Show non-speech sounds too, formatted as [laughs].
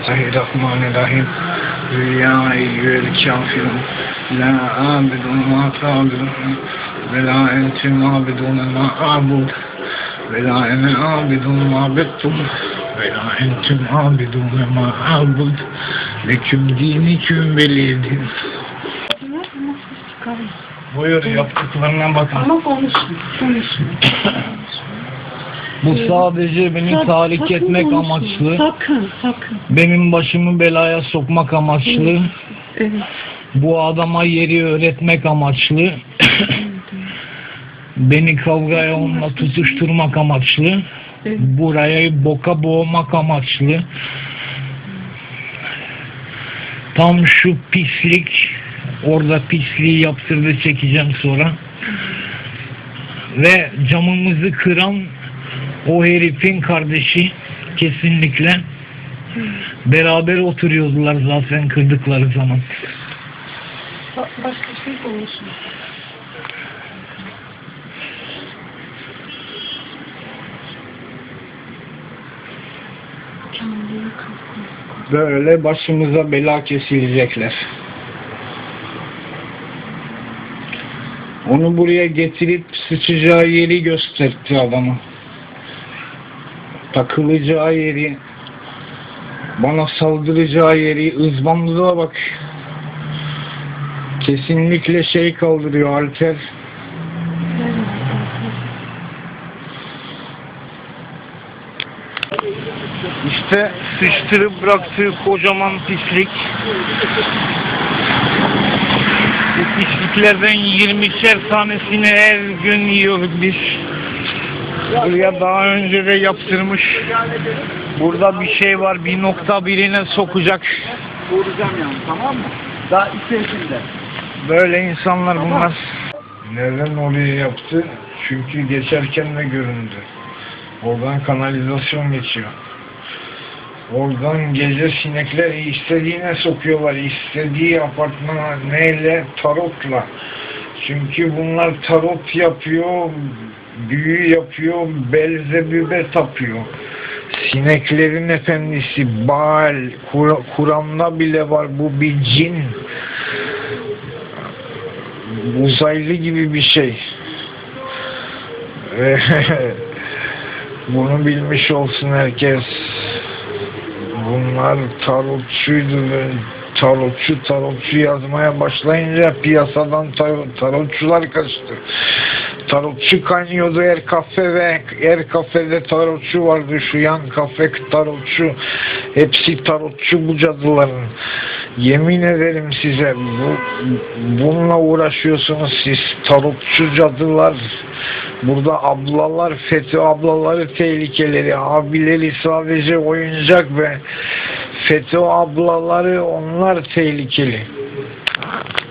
Bismillahirrahmanirrahim. Ya eyyüel kafirun. La abidun ma ta'bidun. Ve la entum abidun ma a'bud. Ve la ene abidun ma bettum. Ve la entum abidun ma a'bud. Leküm diniküm veliyedin. Buyur yaptıklarına bakın. Ama konuşma, konuşma. [laughs] Bu sadece beni Sak- tahrik sakın etmek konuşma. amaçlı. Sakın, sakın. Benim başımı belaya sokmak amaçlı. Evet. Bu adama yeri öğretmek amaçlı. [clears throat] Beni kavgaya onunla tutuşturmak amaçlı. evet. Burayı boka boğmak amaçlı. Tam şu pislik orada pisliği yaptırdı çekeceğim sonra. Ve camımızı kıran o herifin kardeşi kesinlikle beraber oturuyordular zaten kırdıkları zaman. Ba- Başka şey. Kendini kapatma. Böyle başımıza bela kesilecekler. Onu buraya getirip sıçacağı yeri gösterdi adama. Takılacağı yeri, bana saldıracağı yeri, ızbandına bak. Kesinlikle şey kaldırıyor Alper. İşte sıçtırıp bıraktığı kocaman pislik. Bu pisliklerden 20'şer tanesini her gün yiyoruz biz. Buraya daha önce de yaptırmış. Burada bir şey var, bir nokta birine sokacak. Vuracağım yani tamam mı? Daha içerisinde. Böyle insanlar bunlar. Neden oraya yaptı? Çünkü geçerken de göründü. Oradan kanalizasyon geçiyor. Oradan gece sinekler istediğine sokuyorlar. istediği apartmana neyle? Tarotla. Çünkü bunlar tarot yapıyor, büyü yapıyor, belzebübe tapıyor. Sineklerin efendisi Baal, Kur- Kur'an'da bile var bu bir cin. Uzaylı gibi bir şey. [laughs] Bunu bilmiş olsun herkes. Bunlar tarotçuydu ve tarotçu tarotçu yazmaya başlayınca piyasadan tar- tarotçular kaçtı. Tarotçu kaynıyordu her kafe ve her kafede tarotçu vardı. Şu yan kafe tarotçu. Hepsi tarotçu bu cadıların. Yemin ederim size bu, bununla uğraşıyorsunuz siz tarotçu cadılar. Burada ablalar, FETÖ ablaları tehlikeleri, abileri sadece oyuncak ve FETÖ ablaları onlar tehlikeli.